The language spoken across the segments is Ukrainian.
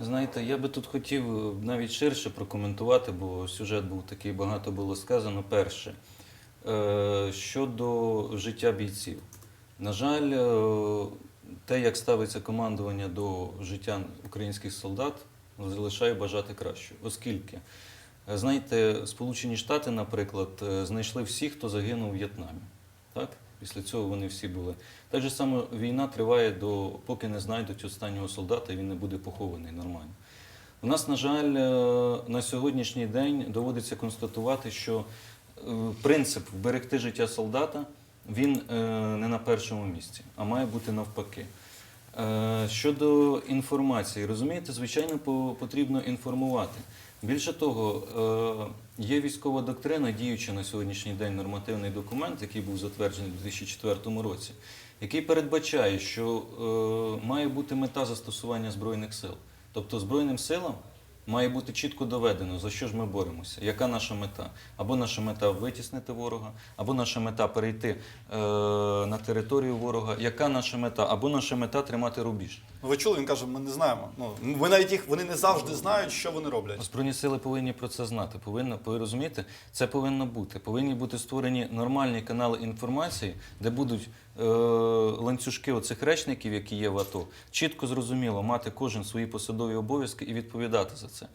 Знаєте, я би тут хотів е, навіть ширше прокоментувати, бо сюжет був такий, багато було сказано. Перше, е, щодо життя бійців. На жаль, е, те, як ставиться командування до життя українських солдат, залишає бажати кращого. Оскільки, знаєте, Сполучені Штати, наприклад, знайшли всіх, хто загинув у В'єтнамі. Так? Після цього вони всі були. Так же само війна триває до поки не знайдуть останнього солдата, і він не буде похований нормально. У нас, на жаль, е, на сьогоднішній день доводиться констатувати, що е, принцип вберегти життя солдата він е, не на першому місці, а має бути навпаки. Е, Щодо інформації, розумієте, звичайно, потрібно інформувати. Більше того, е, є військова доктрина, діюча на сьогоднішній день нормативний документ, який був затверджений у 2004 році, який передбачає, що е, має бути мета застосування збройних сил. Тобто Збройним силам має бути чітко доведено, за що ж ми боремося, яка наша мета. Або наша мета витіснити ворога, або наша мета перейти е, на територію ворога, яка наша мета, або наша мета тримати рубіж. Ви чули, він каже, ми не знаємо. Ну, ви навіть їх вони не завжди знають, що вони роблять. Збройні сили повинні про це знати. Повинно, ви розумієте, це повинно бути. Повинні бути створені нормальні канали інформації, де будуть ланцюжки оцих речників, які є в АТО, чітко зрозуміло мати кожен свої посадові обов'язки і відповідати за це.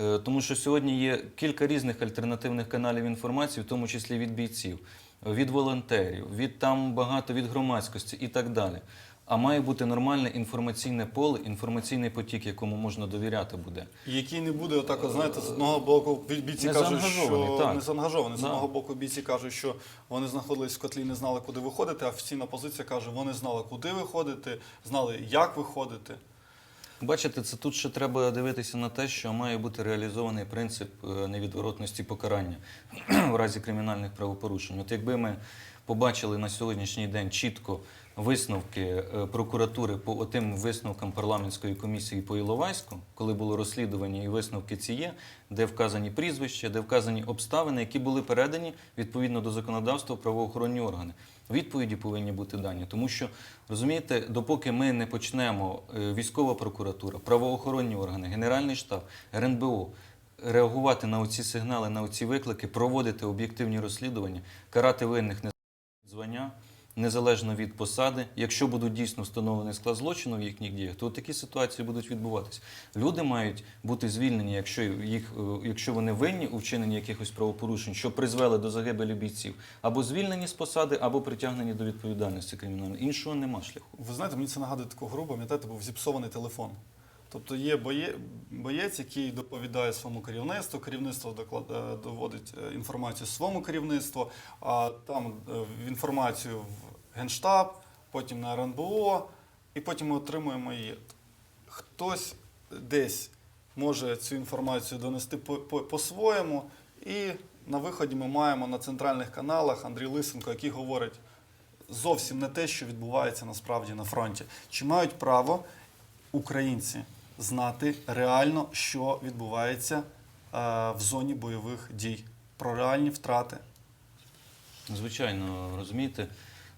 Е, тому що сьогодні є кілька різних альтернативних каналів інформації, в тому числі від бійців, від волонтерів, від там багато від громадськості і так далі. А має бути нормальне інформаційне поле, інформаційний потік, якому можна довіряти буде. Який не буде отак, от, знаєте, з одного боку бійці Не кажуть, що так. не заангажовані. З одного боку бійці кажуть, що вони знаходились в котлі, не знали, куди виходити, а офіційна позиція каже, вони знали, куди виходити, знали, як виходити. Бачите, це тут ще треба дивитися на те, що має бути реалізований принцип е, невідворотності покарання в разі кримінальних правопорушень. От якби ми побачили на сьогоднішній день чітко висновки е, прокуратури по отим висновкам парламентської комісії по Іловайську, коли було розслідування і висновки ці є, де вказані прізвища, де вказані обставини, які були передані відповідно до законодавства правоохоронні органи. Відповіді повинні бути дані, тому що розумієте, допоки ми не почнемо е, військова прокуратура, правоохоронні органи, Генеральний штаб, РНБО реагувати на оці сигнали, на оці виклики, проводити об'єктивні розслідування, карати винних не звання. Незалежно від посади, якщо будуть дійсно встановлений склад злочину в їхніх діях, то такі ситуації будуть відбуватися. Люди мають бути звільнені, якщо їх, е, якщо вони винні у вчиненні якихось правопорушень, що призвели до загибелі бійців, або звільнені з посади, або притягнені до відповідальності кримінальної. Іншого нема шляху. Ви знаєте, мені це нагадує таку гру, пам'ятаєте, був зіпсований телефон. Тобто є боєць, який доповідає своєму керівництву, керівництво е, доводить е, інформацію своєму керівництву, а там е, інформацію в Генштаб, потім на РНБО, і потім ми отримуємо її. Хтось десь може цю інформацію донести по- по- по-своєму, і на виході ми маємо на центральних каналах Андрій Лисенко, який говорить зовсім не те, що відбувається насправді на фронті. Чи мають право українці знати реально, що відбувається е, в зоні бойових дій, про реальні втрати? Звичайно, розумієте,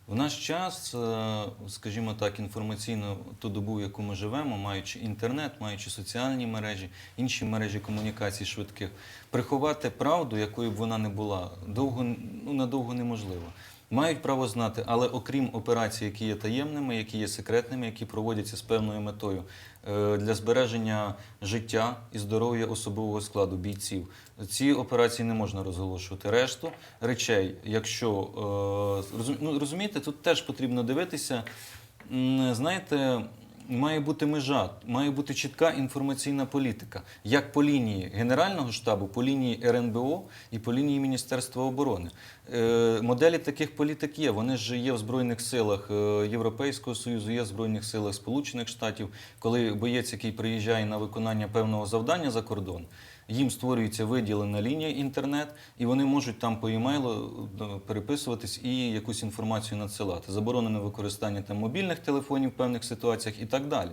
в наш час, е, скажімо так, інформаційно ту добу, в яку ми живемо, маючи інтернет, маючи соціальні мережі, інші мережі комунікацій швидких, приховати правду, якою б вона не була, довго ну надовго неможливо. Мають право знати, але окрім операцій, які є таємними, які є секретними, які проводяться з певною метою е, для збереження життя і здоров'я особового складу бійців, ці операції не можна розголошувати. Решту речей, якщо е, ну, розумієте, тут теж потрібно дивитися. Знаєте, має бути межа, має бути чітка інформаційна політика, як по лінії Генерального штабу, по лінії РНБО і по лінії Міністерства оборони. Е, моделі таких політик є. Вони ж є в Збройних силах е, Європейського Союзу, є в Збройних силах Сполучених Штатів, коли боєць, який приїжджає на виконання певного завдання за кордон. Їм створюється виділена лінія інтернет, і вони можуть там по емейлу е, переписуватись і якусь інформацію надсилати. Заборонене використання там мобільних телефонів в певних ситуаціях і так далі.